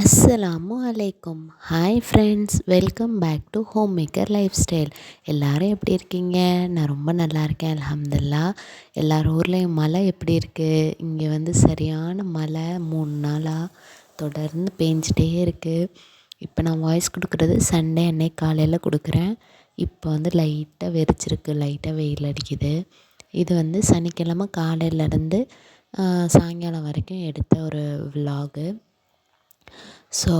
அஸ்ஸலாமு அலைக்கும் hi friends welcome back to homemaker lifestyle எல்லோரும் எப்படி இருக்கீங்க? நான் ரொம்ப நல்லா இருக்கேன் அலமதுல்லா எல்லார் ஊர்லேயும் மழை எப்படி இருக்குது இங்கே வந்து சரியான மழை மூணு நாளாக தொடர்ந்து பேஞ்சிட்டே இருக்குது இப்போ நான் வாய்ஸ் கொடுக்குறது சண்டே அன்னைக்கு காலையில் கொடுக்குறேன். இப்போ வந்து லைட்டாக வெறிச்சிருக்கு. லைட்டாக வெயில் அடிக்குது. இது வந்து சனிக்கிழமை காலையிலேருந்து சாயங்காலம் வரைக்கும் எடுத்த ஒரு விலாகு ஸோ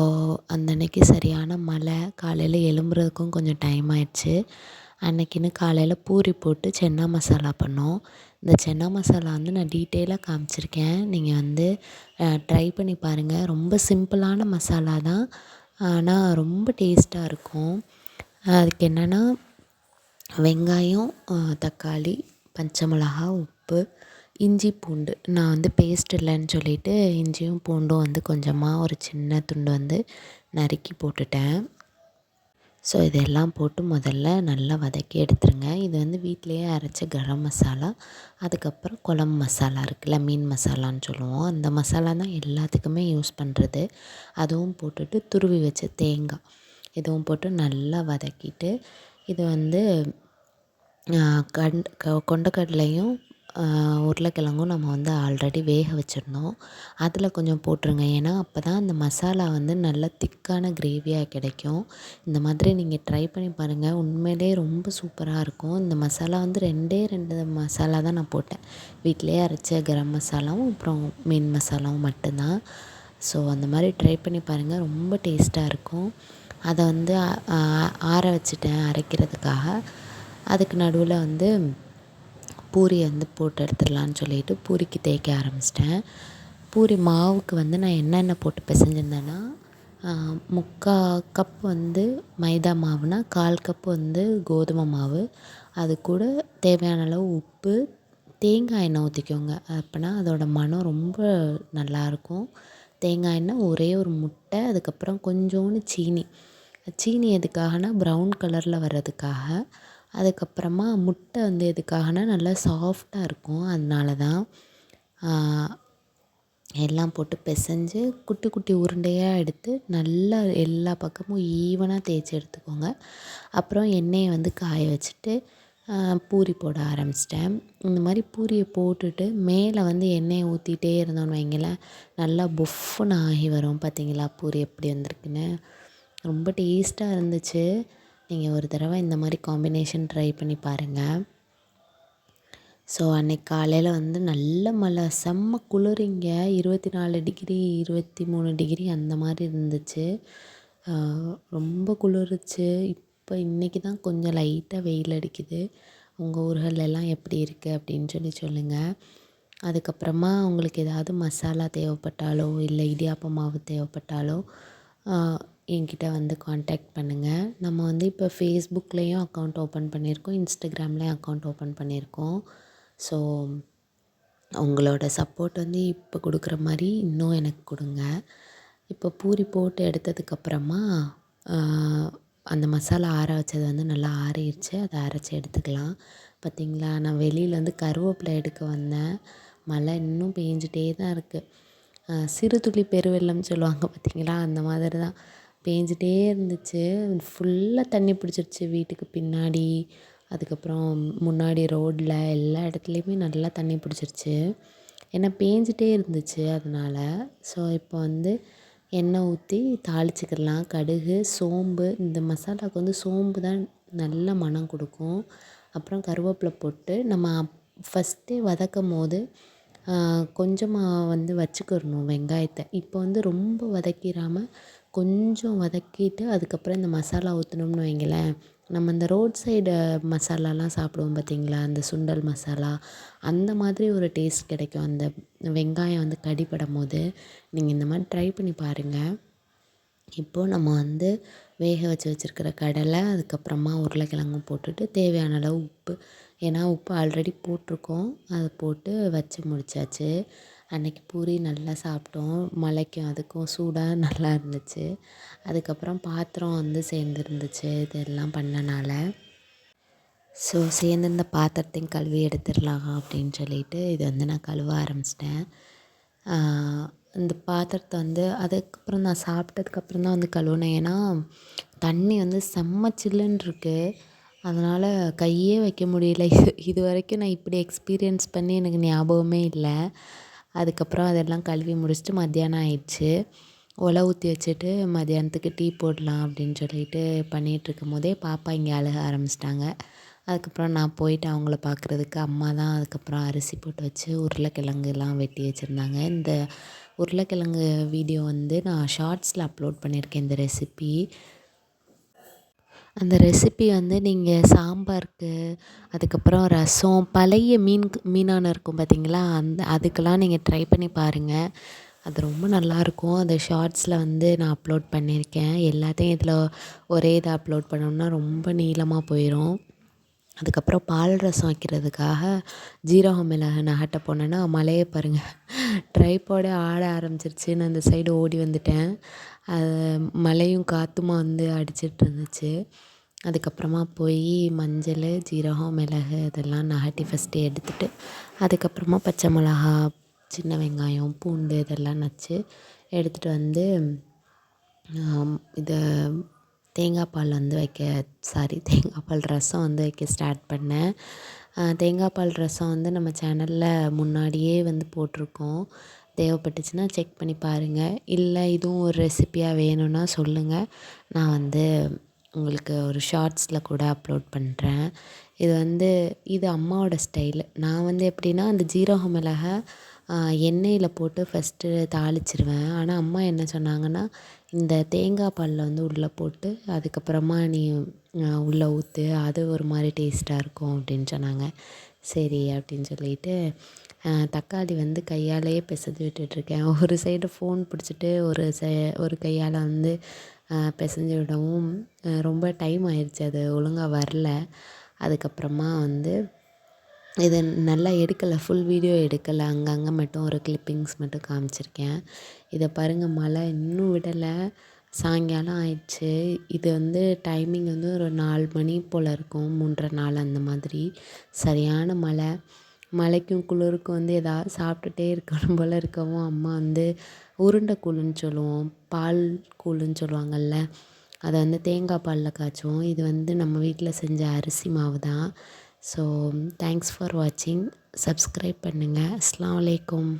அந்த அன்னைக்கு சரியான மழை. காலையில் எழும்புறதுக்கும் கொஞ்சம் டைம் ஆயிடுச்சு. அன்னைக்குன்னு காலையில் பூரி போட்டு சென்னா மசாலா பண்ணோம். இந்த சென்னா மசாலா வந்து நான் டீட்டெயிலாக காமிச்சிருக்கேன். நீங்கள் வந்து ட்ரை பண்ணி பாருங்கள் ரொம்ப சிம்பிளான மசாலா தான். ஆனால் ரொம்ப டேஸ்ட்டாக இருக்கும். அதுக்கு என்னென்னா வெங்காயம் தக்காளி பச்சை மிளகா உப்பு இஞ்சி பூண்டு. நான் வந்து பேஸ்ட் இல்லைன்னு சொல்லிவிட்டு இஞ்சியும் பூண்டும் வந்து கொஞ்சமாக ஒரு சின்ன துண்டு வந்து நறுக்கி போட்டுட்டேன். ஸோ இதெல்லாம் போட்டு முதல்ல நல்லா வதக்கி எடுத்துருங்க. இது வந்து வீட்டிலையே அரைச்ச கரம் மசாலா அதுக்கப்புறம் குழம்பு மசாலா இருக்குல்ல மீன் மசாலான்னு சொல்லுவோம். அந்த மசாலா தான் எல்லாத்துக்குமே யூஸ் பண்ணுறது அதுவும் போட்டுட்டு துருவி வச்ச தேங்காய். இதுவும் போட்டு நல்லா வதக்கிட்டு இது வந்து கண் கொண்டக்கடலையும் உருளைக்கிழங்கும் நம்ம வந்து ஆல்ரெடி வேக வச்சுருந்தோம். அதில் கொஞ்சம் போட்டுருங்க. ஏன்னா அப்போ தான் அந்த மசாலா வந்து நல்ல திக்கான கிரேவியாக கிடைக்கும். இந்த மாதிரி நீங்கள் ட்ரை பண்ணி பாருங்கள் உண்மையிலே ரொம்ப சூப்பராக இருக்கும். இந்த மசாலா வந்து ரெண்டே ரெண்டு மசாலா தான் நான் போட்டேன். வீட்டிலே அரைச்ச கரம் மசாலாவும் அப்புறம் மீன் மசாலாவும் மட்டும்தான். ஸோ அந்த மாதிரி ட்ரை பண்ணி பாருங்கள் ரொம்ப டேஸ்ட்டாக இருக்கும். அதை வந்து ஆற வச்சுட்டேன் அரைக்கிறதுக்காக. அதுக்கு நடுவில் வந்து பூரி வந்து போட்டு எடுத்துடலான்னு சொல்லிட்டு பூரிக்கு தேய்க்க ஆரம்பிச்சிட்டேன். பூரி மாவுக்கு வந்து நான் என்னென்ன போட்டு பிசைஞ்சிருந்தேன்னா முக்கால் கப் வந்து மைதா மாவுனா கால் கப் வந்து கோதுமை மாவு அது கூட தேவையான அளவு உப்பு தேங்காய் எண்ணெய் ஊற்றிக்கோங்க அப்போனா அதோடய மனம் ரொம்ப நல்லாயிருக்கும் தேங்காய் எண்ணெய் ஒரே ஒரு முட்டை அதுக்கப்புறம் கொஞ்சோண்டு சீனி. சீனி எதுக்காகனா ப்ரௌன் கலரில் வர்றதுக்காக. அதுக்கப்புறமா முட்டை வந்து எதுக்காகனா நல்லா சாஃப்டாக இருக்கும். அதனால தான் எல்லாம் போட்டு பிசைஞ்சு குட்டி குட்டி உருண்டையாக எடுத்து நல்லா எல்லா பக்கமும் ஈவனாக தேய்ச்சி எடுத்துக்கோங்க. அப்புறம் எண்ணெயை வந்து காய வச்சுட்டு பூரி போட ஆரம்பிச்சிட்டேன். இந்த மாதிரி பூரியை போட்டுட்டு மேலே வந்து எண்ணெயை ஊற்றிட்டே இருந்தோன்னு வைங்களேன் நல்லா பொஃப்னு ஆகி வரும். பார்த்தீங்களா பூரி எப்படி வந்திருக்குன்னு. ரொம்ப டேஸ்ட்டாக இருந்துச்சு. நீங்கள் ஒரு தடவை இந்த மாதிரி காம்பினேஷன் ட்ரை பண்ணி பாருங்கள் ஸோ அன்றைக்கி காலையில் வந்து நல்ல மழை செம்ம குளிரிங்க. இருபத்தி நாலு டிகிரி இருபத்தி மூணு டிகிரி அந்த மாதிரி இருந்துச்சு. ரொம்ப குளிருச்சு. இப்போ இன்றைக்கி தான் கொஞ்சம் லைட்டாக வெயில் அடிக்குது. உங்கள் ஊர்களெல்லாம் எப்படி இருக்குது அப்படின்னு சொல்லி சொல்லுங்கள் அதுக்கப்புறமா உங்களுக்கு ஏதாவது மசாலா தேவைப்பட்டாலோ இல்லை இடியாப்பம் மாவு தேவைப்பட்டாலோ என்கிட்ட வந்து காண்டாக்ட் பண்ணுங்கள் நம்ம வந்து இப்போ ஃபேஸ்புக்லேயும் அக்கௌண்ட் ஓப்பன் பண்ணியிருக்கோம். இன்ஸ்டாகிராம்லேயும் அக்கௌண்ட் ஓப்பன் பண்ணியிருக்கோம். ஸோ உங்களோட சப்போர்ட் வந்து இப்போ கொடுக்குற மாதிரி இன்னும் எனக்கு கொடுங்க. இப்போ பூரி போட்டு எடுத்ததுக்கப்புறமா அந்த மசாலா ஆற வச்சது வந்து நல்லா ஆறிடுச்சு அதை அரைச்சி எடுத்துக்கலாம். பார்த்திங்களா நான் வெளியில் வந்து கருவேப்பிலை எடுக்க வந்தேன். மழை இன்னும் பெஞ்சிட்டே தான் இருக்குது சிறு துளி பெருவெள்ளம்னு சொல்லுவாங்க பார்த்திங்களா அந்த மாதிரி தான் பேஞ்சிட்டே இருந்துச்சு. ஃபுல்லாக தண்ணி பிடிச்சிருச்சு வீட்டுக்கு பின்னாடி. அதுக்கப்புறம் முன்னாடி ரோட்டில் எல்லா இடத்துலையுமே நல்லா தண்ணி பிடிச்சிருச்சு. ஏன்னா பேஞ்சிட்டே இருந்துச்சு அதனால். ஸோ இப்போ வந்து எண்ணெய் ஊற்றி தாளிச்சிக்கிடலாம் கடுகு சோம்பு இந்த மசாலாவுக்கு வந்து சோம்பு தான் நல்ல மணம் கொடுக்கும். அப்புறம் கருவேப்பிலை போட்டு நம்ம ஃபஸ்ட்டே வதக்கும் போது கொஞ்சமாக வந்து வச்சுக்கிடணும் வெங்காயத்தை. இப்போ வந்து ரொம்ப வதக்கிடாமல் கொஞ்சம் வதக்கிட்டு அதுக்கப்புறம் இந்த மசாலா ஊற்றினோம்னு வைங்களேன். நம்ம இந்த ரோட் சைடு மசாலாலாம் சாப்பிடுவோம் பார்த்தீங்களா? அந்த சுண்டல் மசாலா. அந்த மாதிரி ஒரு டேஸ்ட் கிடைக்கும். அந்த வெங்காயம் வந்து கடிப்படும் போது நீங்கள் இந்த மாதிரி ட்ரை பண்ணி பாருங்கள் இப்போது நம்ம வந்து வேக வச்சு வச்சுருக்கிற கடலை அதுக்கப்புறமா உருளைக்கிழங்கும் போட்டுட்டு தேவையான அளவு உப்பு. ஏன்னா உப்பு ஆல்ரெடி போட்டிருக்கோம். அதை போட்டு வச்சு முடிச்சாச்சு. அன்றைக்கி பூரி நல்லா சாப்பிட்டோம். மழைக்கும் அதுக்கும் சூடாக நல்லா இருந்துச்சு. அதுக்கப்புறம் பாத்திரம் வந்து சேர்ந்துருந்துச்சு. இதெல்லாம் பண்ணனால. ஸோ சேர்ந்துருந்த பாத்திரத்தையும் கழுவி எடுத்துடலாம் அப்படின்னு சொல்லிட்டு இது வந்து நான் கழுவ ஆரம்பிச்சிட்டேன். இந்த பாத்திரத்தை வந்து அதுக்கப்புறம் நான் சாப்பிட்டதுக்கப்புறம் தான் வந்து கழுவுனேன். ஏன்னா தண்ணி வந்து செம்ம சில்லுன்னு இருக்குது அதனால் கையே வைக்க முடியல. இது இது வரைக்கும் நான் இப்படி எக்ஸ்பீரியன்ஸ் பண்ணி எனக்கு ஞாபகமே இல்லை. அதுக்கப்புறம் அதெல்லாம் கழுவி முடிச்சுட்டு மத்தியானம் ஆயிடுச்சு. ஒலை ஊற்றி வச்சுட்டு மத்தியானத்துக்கு டீ போடலாம் அப்படின்னு சொல்லிட்டு பண்ணிகிட்ருக்கும் போதே பாப்பா இங்கே அழுக ஆரம்பிச்சிட்டாங்க. அதுக்கப்புறம் நான் போயிட்டு அவங்கள பார்க்குறதுக்கு அம்மா தான் அதுக்கப்புறம் அரிசி போட்டு வச்சு உருளைக்கிழங்குலாம் வெட்டி வச்சுருந்தாங்க. இந்த உருளைக்கிழங்கு வீடியோ வந்து நான் ஷார்ட்ஸில் அப்லோட் பண்ணியிருக்கேன் இந்த ரெசிபி அந்த ரெசிபி வந்து நீங்கள் சாம்பாருக்கு அதுக்கப்புறம் ரசம் பழைய மீன் மீனான இருக்கும் பார்த்தீங்களா அந்த அதுக்கெல்லாம் நீங்கள் ட்ரை பண்ணி பாருங்கள் அது ரொம்ப நல்லாயிருக்கும் அந்த ஷார்ட்ஸில் வந்து நான் அப்லோட் பண்ணியிருக்கேன். எல்லாத்தையும் இதில் ஒரே இதை அப்லோட் பண்ணோம்னா ரொம்ப நீளமாக போயிடும் அதுக்கப்புறம் பால் ரசம் வைக்கிறதுக்காக ஜீரகம் மிளகு நகட்ட போனேன்னா மழையை பாருங்கள் ட்ரைபாடே ஆட ஆரம்பிச்சிருச்சு. நான் அந்த சைடு ஓடி வந்துட்டேன். அது மழையும் காற்றுமா வந்து அடிச்சிட்டு இருந்துச்சு. அதுக்கப்புறமா போய் மஞ்சள் ஜீரகம் மிளகு இதெல்லாம் நகட்டி ஃபஸ்ட்டு எடுத்துட்டு அதுக்கப்புறமா பச்சை மிளகா சின்ன வெங்காயம் பூண்டு இதெல்லாம் நச்சு எடுத்துகிட்டு வந்து இதை தேங்காய் பால் வந்து வைக்க சாரி தேங்காய் பால் ரசம் வந்து வைக்க ஸ்டார்ட் பண்ணேன். தேங்காய் பால் ரசம் வந்து நம்ம சேனலில் முன்னாடியே வந்து போட்டிருக்கோம். தேவைப்பட்டுச்சுன்னா செக் பண்ணி பாருங்கள் இல்லை இதுவும் ஒரு ரெசிப்பியாக வேணும்னா சொல்லுங்கள் நான் வந்து உங்களுக்கு ஒரு ஷார்ட்ஸில் கூட அப்லோட் பண்ணுறேன் இது வந்து இது அம்மாவோட ஸ்டைலு நான் வந்து எப்படின்னா அந்த ஜீரக மிளகாய் எண்ணெயில் போட்டு ஃபஸ்ட்டு தாளிச்சிருவேன். ஆனால் அம்மா என்ன சொன்னாங்கன்னா இந்த தேங்காய் பாலில் வந்து உள்ளே போட்டு அதுக்கப்புறமா நீ உள்ளே ஊற்று அது ஒரு மாதிரி டேஸ்ட்டாக இருக்கும் அப்படின்னு சொன்னாங்க. சரி அப்படின்னு சொல்லிட்டு தக்காளி வந்து கையாலேயே பிசைஞ்சு விட்டுட்ருக்கேன் ஒரு சைடு ஃபோன் பிடிச்சிட்டு ஒரு சை ஒரு கையால் வந்து பிசைஞ்சு விடவும் ரொம்ப டைம் ஆயிடுச்சு அது ஒழுங்காக வரல. அதுக்கப்புறமா வந்து இது நல்லா எடுக்கலை. ஃபுல் வீடியோ எடுக்கலை. அங்கங்கே மட்டும் ஒரு கிளிப்பிங்ஸ் மட்டும் காமிச்சிருக்கேன். இதை பாருங்கள் மழை இன்னும் விடலை. சாயங்காலம் ஆயிடுச்சு. இது வந்து டைமிங் வந்து ஒரு நாலு மணி போல் இருக்கும். மூன்றரை நாலு அந்த மாதிரி. சரியான மழை. மழைக்கும் குளிருக்கும் வந்து எதாவது சாப்பிட்டுட்டே இருக்கணும் போல் இருக்கவும் அம்மா வந்து உருண்டை கூழுன்னு சொல்லுவோம். பால் கூழுன்னு சொல்லுவாங்கள்ல அதை வந்து தேங்காய் பாலில் காய்ச்சுவோம். இது வந்து நம்ம வீட்டில் செஞ்ச அரிசி மாவு தான். ஸோ தேங்க்ஸ் ஃபார் வாட்சிங் சப்ஸ்கிரைப் பண்ணுங்கள் அஸ்லாம் வலைக்கம்